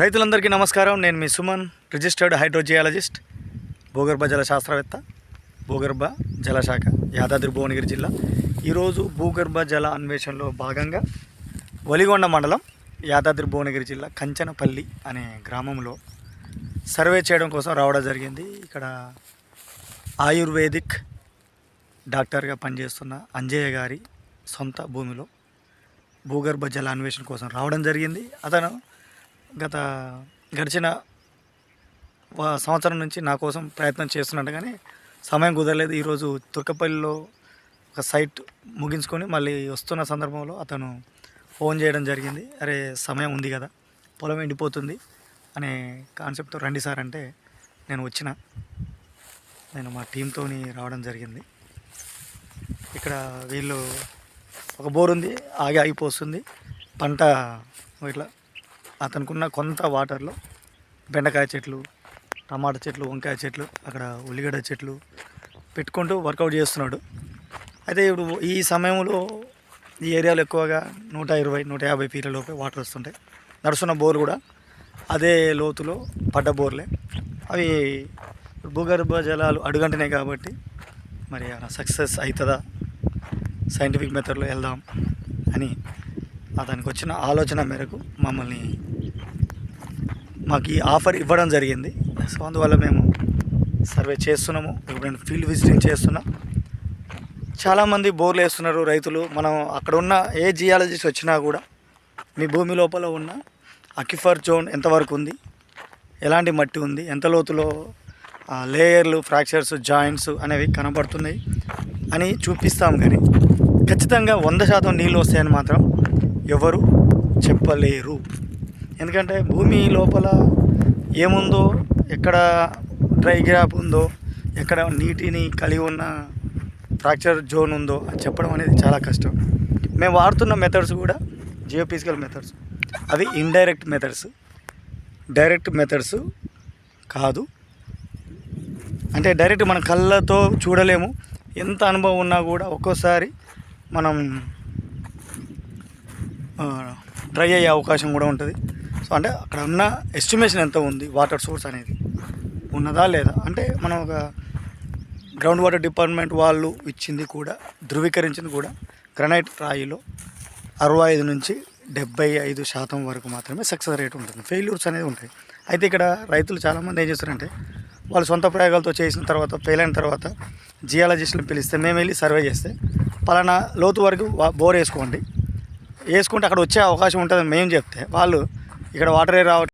రైతులందరికీ నమస్కారం. నేను మీ సుమన్ రిజిస్టర్డ్ హైడ్రోజియాలజిస్ట్ భూగర్భ జల శాస్త్రవేత్త భూగర్భ జలశాఖ యాదాద్రి భువనగిరి జిల్లా. ఈరోజు భూగర్భ జల అన్వేషణలో భాగంగా వలిగొండ మండలం యాదాద్రి భువనగిరి జిల్లా కంచనపల్లి అనే గ్రామంలో సర్వే చేయడం కోసం రావడం జరిగింది. ఇక్కడ ఆయుర్వేదిక్ డాక్టర్గా పనిచేస్తున్న అంజయ్య గారి సొంత భూమిలో భూగర్భ జల అన్వేషణ కోసం రావడం జరిగింది. అతను గత గడిచిన సంవత్సరం నుంచి నా కోసం ప్రయత్నం చేస్తున్నట్టు కానీ సమయం కుదరలేదు. ఈరోజు తుర్కపల్లిలో ఒక సైట్ ముగించుకొని మళ్ళీ వస్తున్న సందర్భంలో అతను ఫోన్ చేయడం జరిగింది. అరే సమయం ఉంది కదా పొలం ఎండిపోతుంది అనే కాన్సెప్ట్తో రండి సార్ అంటే నేను వచ్చిన. నేను మా టీంతో రావడం జరిగింది. ఇక్కడ వీళ్ళు ఒక బోర్ ఉంది ఆగి ఆగిపోతుంది పంట ఇట్లా అతనుకున్న కొంత వాటర్లో బెండకాయ చెట్లు టమాటా చెట్లు వంకాయ చెట్లు అక్కడ ఉల్లిగడ్డ చెట్లు పెట్టుకుంటూ వర్కౌట్ చేస్తున్నాడు. అయితే ఇప్పుడు ఈ సమయంలో ఈ ఏరియాలో ఎక్కువగా నూట ఇరవై నూట యాభై ఫీట్లలోపే వాటర్ వస్తుంటాయి. నడుస్తున్న బోర్ కూడా అదే లోతులో పడ్డ బోర్లే. అవి భూగర్భ జలాలు అడుగంటనే కాబట్టి మరి సక్సెస్ అవుతుందా సైంటిఫిక్ మెథడ్లో వెళ్దాం అని అతనికి వచ్చిన ఆలోచన మేరకు మమ్మల్ని మాకు ఈ ఆఫర్ ఇవ్వడం జరిగింది. సో అందువల్ల మేము సర్వే చేస్తున్నాము. ఇప్పుడు నేను ఫీల్డ్ విజిటింగ్ చేస్తున్నాం. చాలామంది బోర్లు వేస్తున్నారు రైతులు. మనం అక్కడ ఉన్న ఏ జియాలజిస్ట్ వచ్చినా కూడా మీ భూమి లోపల ఉన్న అకిఫర్ జోన్ ఎంతవరకు ఉంది? ఎలాంటి మట్టి ఉంది? ఎంత లోతులో లేయర్లు ఫ్రాక్చర్స్ జాయింట్స్ అనేవి కనబడుతున్నాయి అని చూపిస్తాం కానీ ఖచ్చితంగా వంద శాతం నీళ్ళు వస్తాయని మాత్రం ఎవరు చెప్పలేరు. ఎందుకంటే భూమి లోపల ఏముందో ఎక్కడ డ్రై గ్యాప్ ఉందో ఎక్కడ నీటిని కలిగి ఉన్న ఫ్రాక్చర్ జోన్ ఉందో అని చెప్పడం అనేది చాలా కష్టం. మేము వాడుతున్న మెథడ్స్ కూడా జియోఫిజికల్ మెథడ్స్. అవి ఇండైరెక్ట్ మెథడ్స్. డైరెక్ట్ మెథడ్స్ కాదు. అంటే డైరెక్ట్ మన కళ్ళతో చూడలేము. ఎంత అనుభవం ఉన్నా కూడా ఒక్కోసారి మనం డ్రై అయ్యే అవకాశం కూడా ఉంటుంది. సో అంటే అక్కడ ఉన్న ఎస్టిమేషన్ ఎంత ఉంది? వాటర్ సోర్స్ అనేది ఉన్నదా లేదా? అంటే మనం ఒక గ్రౌండ్ వాటర్ డిపార్ట్మెంట్ వాళ్ళు ఇచ్చింది కూడా ధృవీకరించింది కూడా గ్రనైట్ రాయిలో అరవై ఐదు నుంచి డెబ్బై ఐదు శాతం వరకు మాత్రమే సక్సెస్ రేట్ ఉంటుంది. ఫెయిల్యూర్స్ అనేది ఉంటాయి. అయితే ఇక్కడ రైతులు చాలామంది ఏం చేస్తారంటే వాళ్ళు సొంత ప్రయోగాలతో చేసిన తర్వాత ఫెయిల్ అయిన తర్వాత జియాలజిస్టులను పిలిస్తే మేము వెళ్ళి సర్వే చేస్తే పలానా లోతు వరకు వా- బోర్ వేసుకోండి. వేసుకుంటే అక్కడ వచ్చే అవకాశం ఉంటుందని మేము చెప్తే వాళ్ళు ఇక్కడ వాటరే రావట్లేదు.